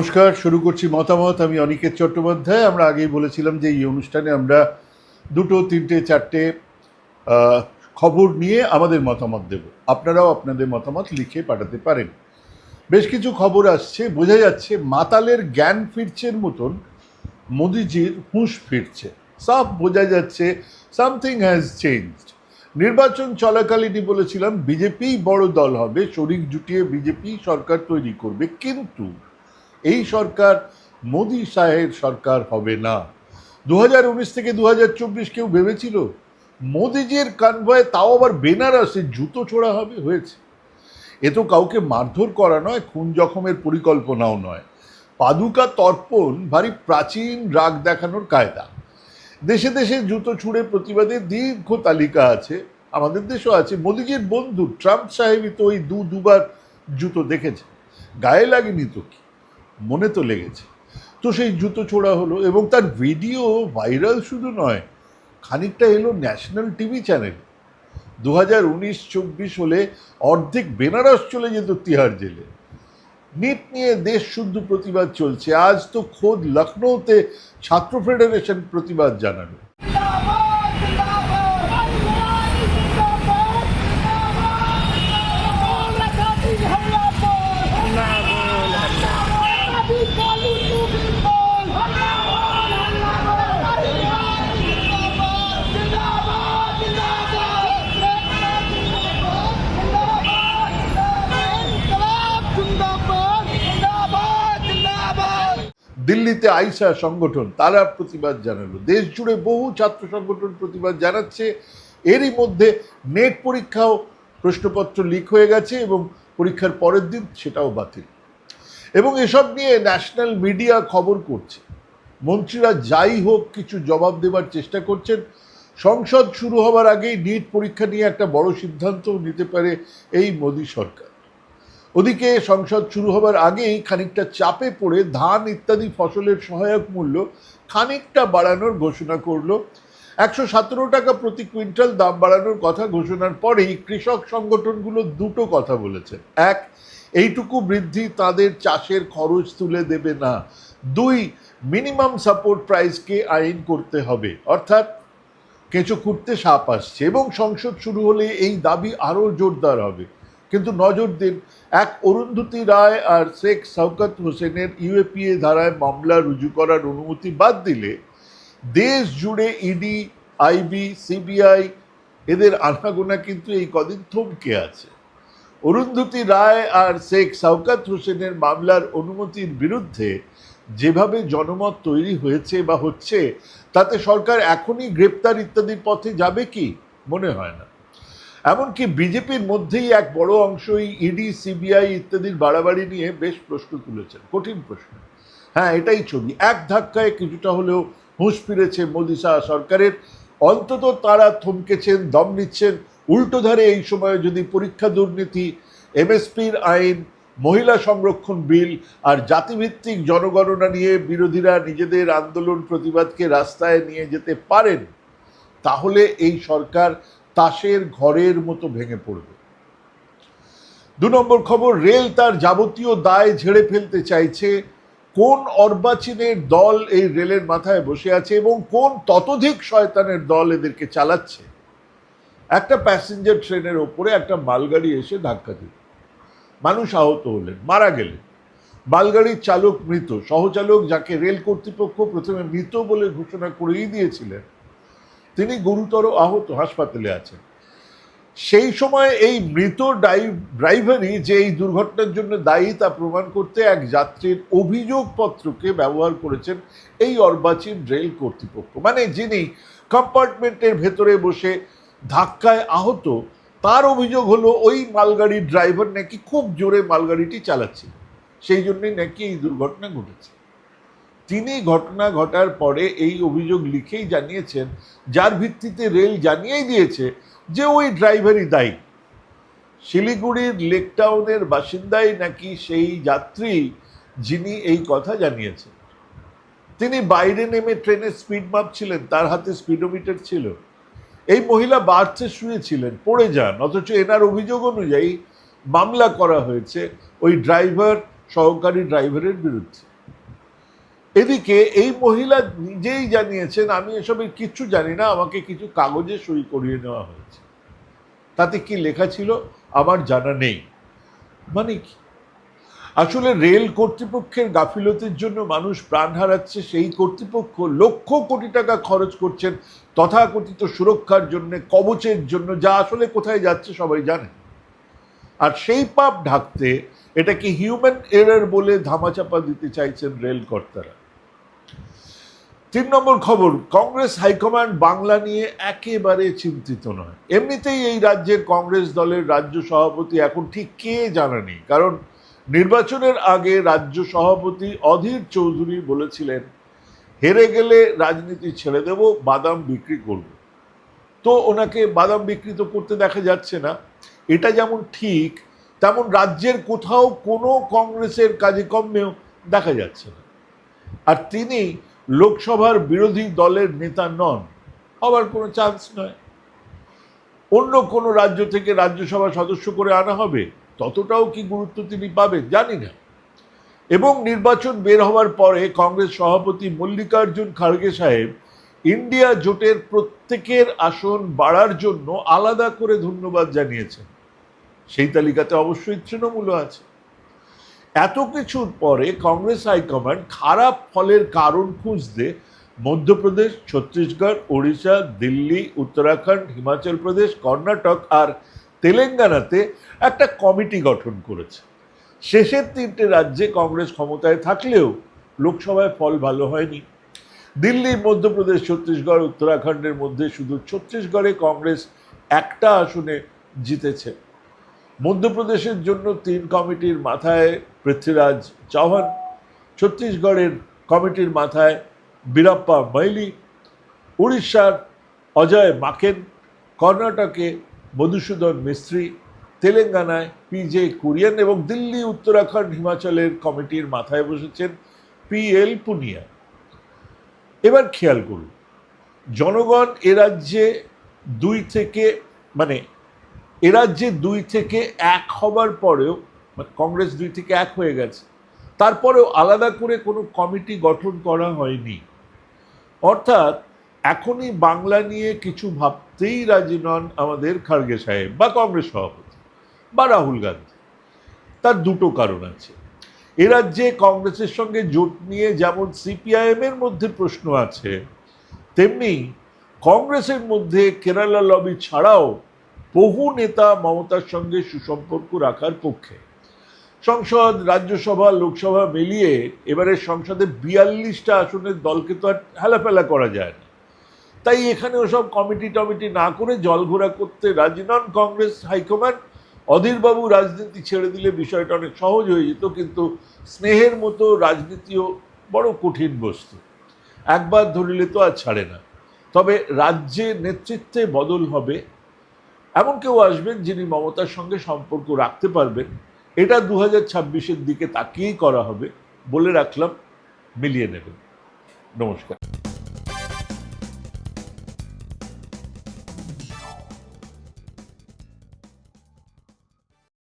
নমস্কার, শুরু করছি মতামত। আমি অনিকেত চট্টোপাধ্যায়। আমরা আগেই বলেছিলাম যে এই অনুষ্ঠানে আমরা দুটো, তিনটে, চারটে খবর নিয়ে আমাদের মতামত দেব। আপনারাও আপনাদের মতামত লিখে পাঠাতে পারেন। বেশ কিছু খবর আসছে। বোঝা যাচ্ছে মাতালের জ্ঞান ফিরছের মতন, মোদিজির হুঁশ ফিরছে। সব বোঝা যাচ্ছে সামথিং হ্যাজ চেঞ্জড নির্বাচন চলাকালীনই বলেছিলাম, বিজেপিই বড় দল হবে শরিক জুটিয়ে বিজেপি সরকার তৈরি করবে। কিন্তু এই সরকার মোদি শাহের সরকার হবে না। দু হাজার উনিশ থেকে দু হাজার চব্বিশ কেউ ভেবেছিল মোদিজির কানভয়ে তাও আবার বেনারসে জুতো ছোড়া হবে হয়েছে। এ তো কাউকে মারধর করা নয়, খুন জখমের পরিকল্পনাও নয়। পাদুকা তর্পণ ভারী প্রাচীন রাগ দেখানোর কায়দা। দেশে দেশে জুতো ছুঁড়ে প্রতিবাদের দীর্ঘ তালিকা আছে, আমাদের দেশেও আছে। মোদিজির বন্ধু ট্রাম্প সাহেবই তো ওই দু দুবার জুতো দেখেছে গায়ে লাগেনি তো কি? মনে তো লেগেছে। তো সেই জুতো ছোড়া হলো এবং তার ভিডিও ভাইরাল শুধু নয়, খানিকটা এলো ন্যাশনাল টিভি চ্যানেল। দু হাজার উনিশ চব্বিশ হলে অর্ধেক বেনারস চলে যেত তিহার জেলে। নিট নিয়ে দেশ শুদ্ধ প্রতিবাদ চলছে। আজ তো খোদ লখনৌতে ছাত্র ফেডারেশন প্রতিবাদ জানালো দিল্লিতে আইসা সংগঠন, তারা প্রতিবাদ জানালো। দেশ জুড়ে বহু ছাত্র সংগঠন প্রতিবাদ জানাচ্ছে। এরই মধ্যে নেট পরীক্ষাও প্রশ্নপত্র লিক হয়ে গেছে এবং পরীক্ষার পরের দিন সেটাও বাতিল। এবং এসব নিয়ে ন্যাশনাল মিডিয়া খবর করছে। মন্ত্রীরা যাই হোক কিছু জবাব দেবার চেষ্টা করছেন। সংসদ শুরু হবার আগেই নিট পরীক্ষা নিয়ে একটা বড় সিদ্ধান্তও নিতে পারে এই মোদী সরকার। ওদিকে সংসদ শুরু হবার আগেই খানিকটা চাপে পড়ে ধান ইত্যাদি ফসলের সহায়ক মূল্য খানিকটা বাড়ানোর ঘোষণা করল। একশো সতেরো টাকা প্রতি কুইন্টাল দাম বাড়ানোর কথা ঘোষণার পরেই কৃষক সংগঠনগুলো দুটো কথা বলেছে। এক, এইটুকু বৃদ্ধি তাদের চাষের খরচ তুলে দেবে না। দুই, মিনিমাম সাপোর্ট প্রাইসকে আইন করতে হবে। অর্থাৎ কেঁচো খুঁড়তে সাপ আসছে এবং সংসদ শুরু হলে এই দাবি আরও জোরদার হবে। কিন্তু নজর দিন এক অরুন্ধতী রায় আর শেখ শওকত হোসেনের ইউএপিএ ধারায় মামলা রুজু করার অনুমতি বাদ দিলে দেশ জুড়ে ইডি, আইবি, সিবিআই এদের আনাগোনা কিন্তু এই কদিন থমকে আছে। অরুন্ধতী রায় আর শেখ শওকত হোসেনের মামলার অনুমতির বিরুদ্ধে যেভাবে জনমত তৈরি হয়েছে বা হচ্ছে, তাতে সরকার এখনই গ্রেপ্তার ইত্যাদির পথে যাবে কি? মনে হয় না। এমনকি বিজেপির মধ্যেই এক বড় অংশই ইডি, সিবিআই ইত্যাদির বাড়াবাড়ি নিয়ে বেশ প্রশ্ন তুলেছেন। কঠিন প্রশ্ন। হ্যাঁ এটাই ছবি। এক ধাক্কায় কিছুটা হলেও হুঁশ ফিরেছে মোদী শাহ সরকারের। অন্তত তারা থমকেছেন, দম নিচ্ছেন। উল্টো ধারে এই সময়ে যদি পরীক্ষা দুর্নীতি, এমএসপির আইন, মহিলা সংরক্ষণ বিল আর জাতিভিত্তিক জনগণনা নিয়ে বিরোধীরা নিজেদের আন্দোলন প্রতিবাদকে রাস্তায় নিয়ে যেতে পারেন, তাহলে এই সরকার তাসের ঘরের মতো ভেঙে পড়বে। দু নম্বর খবর, রেল তার যাবতীয় দায় ঝেড়ে ফেলতে চাইছে। কোন অর্বাচীনের দল এই রেলের মাথায় বসে আছে এবং কোন ততোধিক শয়তানের দল এদেরকে চালাচ্ছে? একটা প্যাসেঞ্জার ট্রেনের ওপরে একটা মালগাড়ি এসে ধাক্কা দিল। মানুষ আহত হলেন, মারা গেলেন। মালগাড়ির চালক মৃত, সহচালক যাকে রেল কর্তৃপক্ষ প্রথমে মৃত বলে ঘোষণা করেই দিয়েছিলেন তিনি গুরুতর আহত হাসপাতালে আছেন। সেই সময় এই মৃত ড্রাইভারই যে এই দুর্ঘটনার জন্য দায়ী তা প্রমাণ করতে এক যাত্রীর অভিযোগপত্রকে ব্যবহার করেছেন এই অর্বাচীন রেল কর্তৃপক্ষ। মানে যিনি কম্পার্টমেন্টের ভেতরে বসে ধাক্কায় আহত, তার অভিযোগ হলো ওই মালগাড়ির ড্রাইভার নাকি খুব জোরে মালগাড়িটি চালাচ্ছিল। সেই জন্যই নাকি এই দুর্ঘটনা ঘটেছে। তিনি ঘটনা ঘটার পরে এই অভিযোগ লিখেই জানিয়েছেন, যার ভিত্তিতে রেল জানিয়েই দিয়েছে যে ওই ড্রাইভারই দায়ী। শিলিগুড়ির লেকটাউনের বাসিন্দাই নাকি সেই যাত্রী যিনি এই কথা জানিয়েছেন। তিনি বাইরে নেমে ট্রেনের স্পিড মাপছিলেন, তার হাতে স্পিডোমিটার ছিল। এই মহিলা বার্থে শুয়েছিলেন, পড়ে যান, অথচ এনার অভিযোগ অনুযায়ী মামলা করা হয়েছে ওই ড্রাইভার, সহকারী ড্রাইভারের বিরুদ্ধে। এদিকে এই মহিলা নিজেই জানিয়েছেন, আমি এসবের কিচ্ছু জানি না, আমাকে কিছু কাগজে সই করিয়ে নেওয়া হয়েছে। তাতে কি লেখা ছিল? আমার জানা নেই। মানে কি? আসলে রেল কর্তৃপক্ষের গাফিলতির জন্য মানুষ প্রাণ হারাচ্ছে, সেই কর্তৃপক্ষ লক্ষ কোটি টাকা খরচ করছেন, তথাকথিত সুরক্ষার জন্য, কবচের জন্য, যা আসলে কোথায় যাচ্ছে সবাই জানে। আর সেই পাপ ঢাকতে, এটাকে হিউম্যান এরার বলে ধামাচাপা দিতে চাইছেন রেল কর্তারা। তিন নম্বর খবর, কংগ্রেস হাইকমান্ড বাংলা নিয়ে একেবারে চিন্তিত নয়। এমনিতেই এই রাজ্যের কংগ্রেস দলের রাজ্য সভাপতি এখন ঠিক কে জানা নেই কারণ নির্বাচনের আগে রাজ্য সভাপতি অধীর চৌধুরী বলেছিলেন, হেরে গেলে রাজনীতি ছেড়ে দেব, বাদাম বিক্রি করব। তো ওনাকে বাদাম বিক্রি তো করতে দেখা যাচ্ছে না। এটা যেমন ঠিক, তেমন রাজ্যের কোথাও কোনো কংগ্রেসের কাজে কর্মেও দেখা যাচ্ছে না। আর তিনি লোকসভার বিরোধী দলের নেতা নন, হবার কোনো চান্স নয়। অন্য কোনো রাজ্য থেকে রাজ্যসভা সদস্য করে আনা হবে, ততটাও কি গুরুত্ব তিনি পাবেন জানি না। এবং নির্বাচন বের হওয়ার পরে কংগ্রেস সভাপতি মল্লিকার্জুন খাড়গে সাহেব ইন্ডিয়া জোটের প্রত্যেকের আসন বাড়ার জন্য আলাদা করে ধন্যবাদ জানিয়েছেন। সেই তালিকাতে অবশ্যই তৃণমূলও আছে। এত কিছুর পরে কংগ্রেস হাইকমান্ড খারাপ ফলের কারণ খুঁজতে মধ্যপ্রদেশ, ছত্তিশগড়, ওড়িশা, দিল্লি, উত্তরাখণ্ড, হিমাচল প্রদেশ, কর্ণাটক আর তেলেঙ্গানাতে একটা কমিটি গঠন করেছে। শেষের তিনটে রাজ্যে কংগ্রেস ক্ষমতায় থাকলেও লোকসভায় ফল ভালো হয়নি। দিল্লি, মধ্যপ্রদেশ, ছত্তিশগড়, উত্তরাখণ্ডের মধ্যে শুধু ছত্তিশগড়ে কংগ্রেস একটা আসনে জিতেছে। মধ্যপ্রদেশের জন্য তিন কমিটির মাথায় পৃথ্বীরাজ চৌহান ছত্তিশগড়ের কমিটির মাথায় বীরাপ্পা মৈলি উড়িষ্যার অজয় মাকেন, কর্ণাটকে মধুসূদন মিস্ত্রি, তেলেঙ্গানায় পিজে কুরিয়ান এবং দিল্লি, উত্তরাখণ্ড, হিমাচলের কমিটির মাথায় বসেছেন পি এল পুনিয়া। এবার খেয়াল করুন, জনগণ এ রাজ্যে দুই থেকে মানে এ রাজ্যে দুই থেকে এক হবার পরেও কংগ্রেস দুই থেকে এক হয়ে গেছে। তারপরেও আলাদা করে কোনো কমিটি গঠন করা হয়নি। অর্থাৎ এখনই বাংলা নিয়ে কিছু ভাবতেই রাজি নন আমাদের খার্গে সাহেব বা কংগ্রেস সভাপতি বা রাহুল গান্ধী। তার দুটো কারণ আছে। এ রাজ্যে কংগ্রেসের সঙ্গে জোট নিয়ে যেমন সিপিআইএম এর মধ্যে প্রশ্ন আছে, তেমনি কংগ্রেসের মধ্যে কেরালা লবি ছাড়াও বহু নেতা মমতার সঙ্গে সুসম্পর্ক রাখার পক্ষে। সংসদ, রাজ্যসভা, লোকসভা মিলিয়ে এবারে সংসদে বিয়াল্লিশটা আসনের দলকে তো আর হেলাফেলা করা যায় না। তাই এখানে ওসব কমিটি টমিটি না করে জলঘোরা করতে রাজি নন কংগ্রেস হাইকমান্ড। অধীরবাবু রাজনীতি ছেড়ে দিলে বিষয়টা অনেক সহজ হয়ে যেত, কিন্তু স্নেহের মতো রাজনীতিও বড় কঠিন বস্তু। একবার ধরিলে তো আর ছাড়ে না। তবে রাজ্যে নেতৃত্বে বদল হবে, এমন কেউ আসবেন যিনি মমতার সঙ্গে সম্পর্ক রাখতে পারবেন। এটা দু হাজার দিকে তাকিয়েই করা হবে বলে রাখলাম। মিলিয়ে নেবেন। নমস্কার।